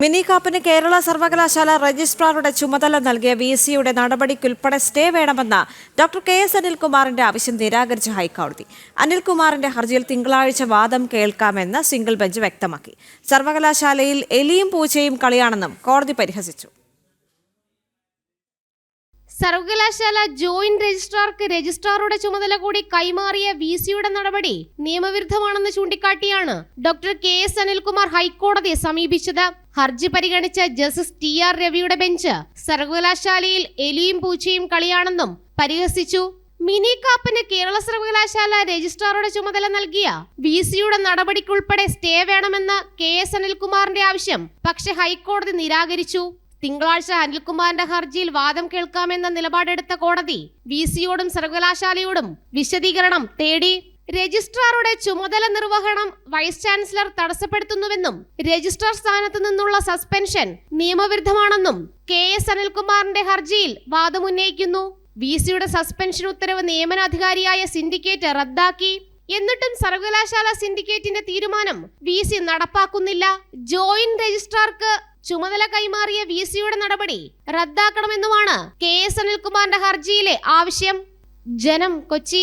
Mini കാപ്പിന് Kerala സർവകലാശാല രജിസ്ട്രാറുടെ ചുമതല നൽകിയ വി സിയുടെ നടപടിക്കുൾപ്പെടെ സ്റ്റേ വേണമെന്ന ഡോക്ടർ കെ എസ് അനിൽകുമാറിന്റെ ആവശ്യം നിരാകരിച്ച ഹൈക്കോടതി. അനിൽകുമാറിന്റെ ഹർജിയിൽ തിങ്കളാഴ്ച വാദം കേൾക്കാമെന്ന് സിംഗിൾ ബെഞ്ച് വ്യക്തമാക്കി. സർവകലാശാലയിൽ എലിയും പൂച്ചയും കളിയാണെന്നും കോടതി പരിഹസിച്ചു. സർവകലാശാല ജോയിന്റ് രജിസ്ട്രാർക്ക് രജിസ്ട്രാറുടെ ചുമതല കൂടി കൈമാറിയ വി സിയുടെ നടപടി നിയമവിരുദ്ധമാണെന്ന് ചൂണ്ടിക്കാട്ടിയാണ് ഡോക്ടർ കെ എസ് അനിൽകുമാർ ഹൈക്കോടതിയെ സമീപിച്ചത്. ഹർജി പരിഗണിച്ച ജസ്റ്റിസ് ടി ആർ രവിയുടെ ബെഞ്ച് സർവകലാശാലയിൽ എലിയും പൂച്ചയും കളിയാണെന്നും പരിഹസിച്ചു. മിനി കാപ്പിന് കേരള സർവകലാശാല രജിസ്ട്രാറുടെ ചുമതല നൽകിയ വി സിയുടെ നടപടിക്കുൾപ്പെടെ സ്റ്റേ വേണമെന്ന കെ എസ് അനിൽകുമാറിന്റെ ആവശ്യം. പക്ഷെ ഹൈക്കോടതി നിരാകരിച്ചു. തിങ്കളാഴ്ച അനിൽകുമാറിന്റെ ഹർജിയിൽ വാദം കേൾക്കാമെന്ന നിലപാടെടുത്ത കോടതി വി സിയോടും സർവകലാശാലയോടും വിശദീകരണം തേടി രജിസ്ട്രാറുടെ ചുമതല നിർവഹണം വൈസ് ചാൻസലർ തടസ്സപ്പെടുത്തുന്നുവെന്നും രജിസ്ട്രാർ സ്ഥാനത്ത് നിന്നുള്ള സസ്പെൻഷൻ നിയമവിരുദ്ധമാണെന്നും കെ എസ് അനിൽകുമാറിന്റെ ഹർജിയിൽ വാദമുന്നയിക്കുന്നു വി സിയുടെ സസ്പെൻഷൻ ഉത്തരവ് നിയമനാധികാരിയായ സിൻഡിക്കേറ്റ് റദ്ദാക്കി. എന്നിട്ടും സർവകലാശാല സിൻഡിക്കേറ്റിന്റെ തീരുമാനം വി സി നടപ്പാക്കുന്നില്ല. ജോയിന്റ് രജിസ്ട്രാർക്ക് ചുമതല കൈമാറിയ വി സിയുടെ നടപടി റദ്ദാക്കണമെന്നുമാണ് കെ എസ് അനിൽകുമാറിന്റെ ഹർജിയിലെ ആവശ്യം. ജനം കൊച്ചി.